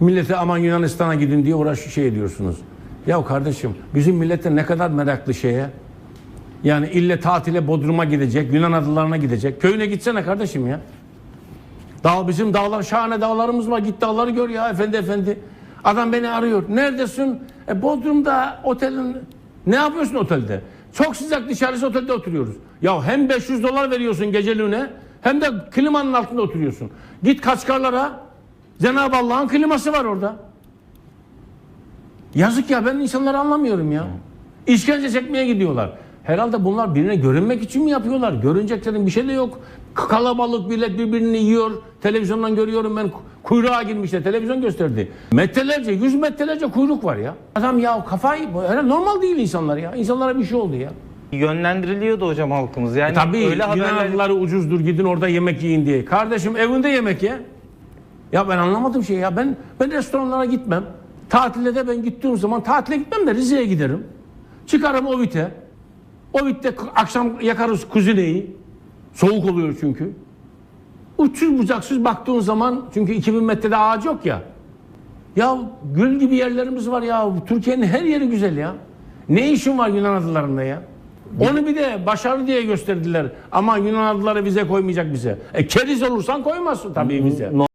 Millete aman Yunanistan'a gidin diye uğraş şey ediyorsunuz. Ya kardeşim bizim millete ne kadar meraklı şeye. Yani ille tatile Bodrum'a gidecek, Yunan adalarına gidecek. Köyüne gitsene kardeşim ya. Dağ bizim dağlar şahane dağlarımız var. Git dağları gör ya efendi efendi. Adam beni arıyor. Neredesin? E, Bodrum'da otelin ne yapıyorsun otelde? Çok sıcak dışarısı otelde oturuyoruz. Ya hem 500 dolar veriyorsun geceliğine hem de klimanın altında oturuyorsun. Git Kaçkarlara. Cenab-ı Allah'ın kliması var orada. Yazık ya ben insanları anlamıyorum ya. İşkence çekmeye gidiyorlar. Herhalde bunlar birine görünmek için mi yapıyorlar? Görüneceklerin bir şey de yok. Kalabalık millet birbirini yiyor. Televizyondan görüyorum ben ku- kuyruğa girmişler. Televizyon gösterdi. Metrelerce, yüz metrelerce kuyruk var ya. Adam ya kafayı, herhalde normal değil insanlar ya. İnsanlara bir şey oldu ya. Yönlendiriliyordu hocam halkımız. Yani E Tabii öyle haberler ucuzdur gidin orada yemek yiyin diye. Kardeşim evinde yemek ye. Ya ben anlamadım şey ya. Ben ben restoranlara gitmem. Tatilde de ben gittiğim zaman tatile gitmem de Rize'ye giderim. Çıkarım Ovit'e. Ovit'te akşam yakarız kuzineyi. Soğuk oluyor çünkü. Uçsuz bucaksız baktığın zaman çünkü 2000 metrede ağaç yok ya. Ya gül gibi yerlerimiz var ya. Türkiye'nin her yeri güzel ya. Ne işin var Yunan adalarında ya? Onu bir de başarı diye gösterdiler. Ama Yunan adaları vize koymayacak bize. E keriz olursan koymazsın tabii vize.